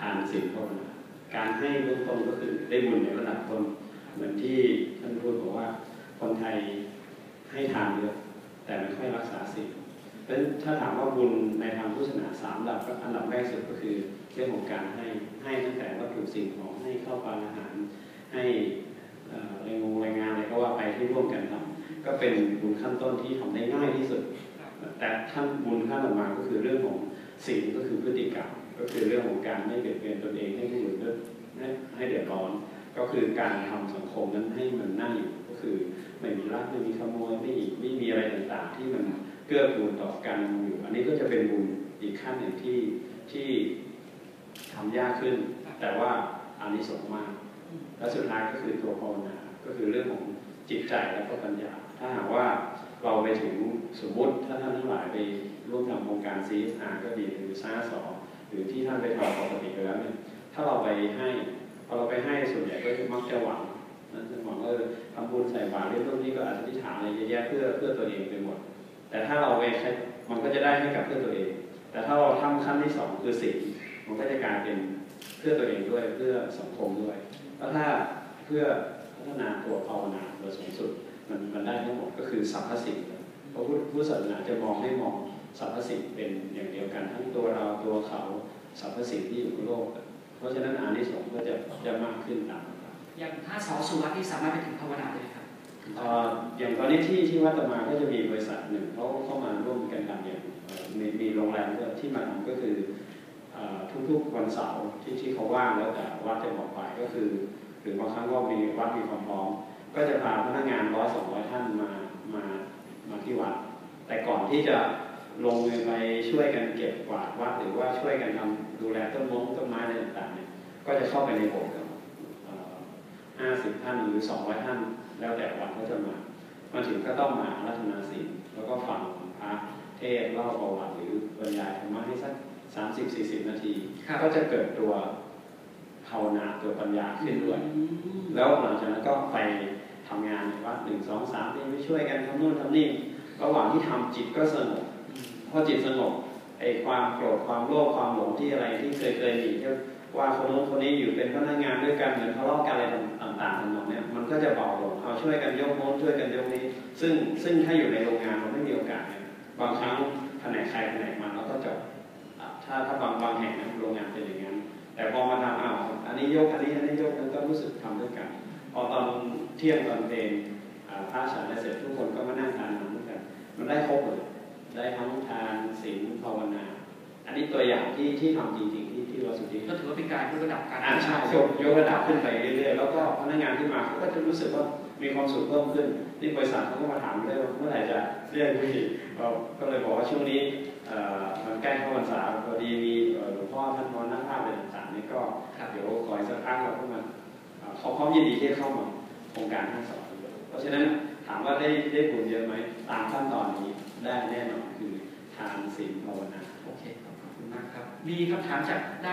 ทานศีลภาวนาการให้เบื้องต้นก็คือได้บุญในระดับต้นเหมือนที่ท่านพูดบอกว่าคนไทยให้ทานเยอะแต่ไม่ค่อยรักษาศีลเพราะฉะนั้นถ้าถามว่าบุญในทางพุทธศาสนาสามระดับอันดับแรกสุดก็คือเรื่องของการให้ให้ตั้งแต่วัตถุสิ่งของให้เข้าวปลาอาหาร ให้แรงงงแรงงานอะไรก็ว่าไปที่ร่วมกันทำก็เป็นบุญขั้นต้นที่ทำได้ง่ายที่สุด แต่ขั้นบุญขั้นต่อมาก็คือเรื่องของศีลก็คือพฤติกรรม ก็คือเรื่องของการไม่เบียดเบียนตนเองให้ผู้อื่นเดือดให้เดือดร้อน ก็คือการทำสังคมนั้นให้มันน่าอยู่ก็คือไม่มีรักไม่มีขโมยไม่มีไม่มีอะไรต่างๆ ที่มันเกื้อกูลต่อการอยู่ อันนี้ก็จะเป็นบุญอีกขั้นหนึ่งที่ที่ทำยากขึ้น แต่ว่าอานิสงส์มากและสุดท้ายก็คือตัวภาวนาก็คือเรื่องของจิตใจและก็ปัญญา ถ้าหากว่าเราไปถึงสมมติถ้าท่านทั้งหลายไปร่วมทำโครงการ CSR ก็ดีหรือซาสอ หรือที่ท่านไปทำปกติไปแล้วเนี่ยถ้าเราไปให้พอเราไปให้ส่วนใหญ่ก็มักจะหวังนั่นจะหวังว่าทำบุญใส่บาตรเรื่องพวกนี้ก็อาจจะทิฏฐานอะไรเยอะแยะเพื่อเพื่อตัวเองไปหมด แต่ถ้าเราไปใช้มันก็จะได้ให้กับเพื่อตัวเอง แต่ถ้าเราทำขั้นที่สองคือศีลมันก็จะกลายเป็นเพื่อตัวเองด้วยเพื่อสังคมด้วยแล้วถ้าเพื่อพัฒนาตัวภาวนาโดยสูงสุดมันมันได้ทั้งหมดก็คือสรรพสิ่ง พราะพุทธพุทธศาสนาจะมองให้มองสรรพสิ่งเป็นอย่างเดียวกัน ทั้งตัวเราตัวเขาสรรพสิ่งที่อยู่ในโลก เพราะฉะนั้นอานิสงส์ก็จะจะมากขึ้นตามลำดับอย่างถ้าสอสุวัตที่สามารถไปถึงภาวนาได้ไหมครับเอ่ออย่างตอนนี้ที่ที่วัดตะมาก็จะมีบริษัทหนึ่งเขาเข้ามาร่วมกันทำอย่างเอ่อมีมีโรงแรมด้วยที่มาทำก็คือเอ่อทุกๆวันเสาร์ที่ที่เขาว่างแล้วแต่วัดจะบอกไปก็คือ หรือบางครั้งก็มีวัดมีความพร้อม ก็จะพาพนักงานร้อยสองร้อยท่านมามามาที่วัด แต่ก่อน ที่จะลงมือไปช่วยกันเก็บกวาดวัดหรือว่าช่วยกันทำดูแลต้นมงต้นไม้อะไรต่างๆเนี่ยก็จะเข้าไปในโบสถ์กันห้าสิบท่านหรือสองร้อยท่านแล้วแต่วันก็จะมามาถึงก็ต้องมารัตนาศีลแล้วก็ฟังพระเทศเล่าประวัติหรือบรรยายธรรมะให้สักสามสิบสี่สิบนาที ก็จะเกิดตัวภาวนาตัวปัญญาขึ้นด้วยแล้วหลังจากนั้นก็ไปทำงานในวัดหนึ่งสองสามที่ไปช่วยกันทำนู่นทำนี่ ระหว่างที่ทำจิตก็สงบพอจิตสงบไอ้ความโกรธความโลภความหลงที่อะไรที่เคยเคยมีที่ว่าคนโน้นคนนี้อยู่เป็นพนักงานด้วยกันเหมือนทะเลาะกันอะไรต่างๆทั้งหมดเนี่ยมันก็จะเบาลงเอาช่วยกันยกโน้นช่วยกันยกนี้ ซึ่งซึ่งถ้าอยู่ในโรงงานเราไม่มีโอกาสเนี่ยบางครั้งแผนกใครแผนกมันเราก็จบถ้าถ้าบางบางแห่งนะโรงงานเป็นอย่างนั้นแต่พอมาทำอ้าวอันนี้ยกอันนี้อันนี้ยกมันก็รู้สึกทำด้วยกันพอตอนเที่ยงตอนเพลง พระฉันได้เสร็จทุกคนก็มานั่งทานอาหารด้วยกันมันได้ครบเลยได้ทั้งทานศีลภาวนา อันนี้ตัวอย่างที่ที่ทำจริงๆที่ที่เราสุทธิก็ถือว่าเป็นการยกระดับการอ่าใช่ยกยกระดับขึ้นไปเรื่อยๆแล้วก็พนักงานที่มาเขาก็จะรู้สึกว่ามีความสุขเพิ่มขึ้นนี่บริษัทเขาก็มาถามเลยว่าเมื่อไหร่จะเรียกพี่เราก็เลยบอกว่าช่วงนี้เอ่อมันใกล้เข้าพรรษาพอดีมีเอ่อหลวงพ่อท่านนอนนั่งภาพอะไรต่างๆนี่ก็ครับเดี๋ยวขออีกสักพักเราก็มาเอ่อเขาพร้อมยินดีที่จะเข้ามาโครงการทั้งสอง เพราะฉะนั้นถามว่าได้ได้ผลเยอะไหมตามขั้นตอนนี้ได้แน่นอนคือทานศีลภาวนาโอเคขอบคุณมากครับ มีคำถามจากได้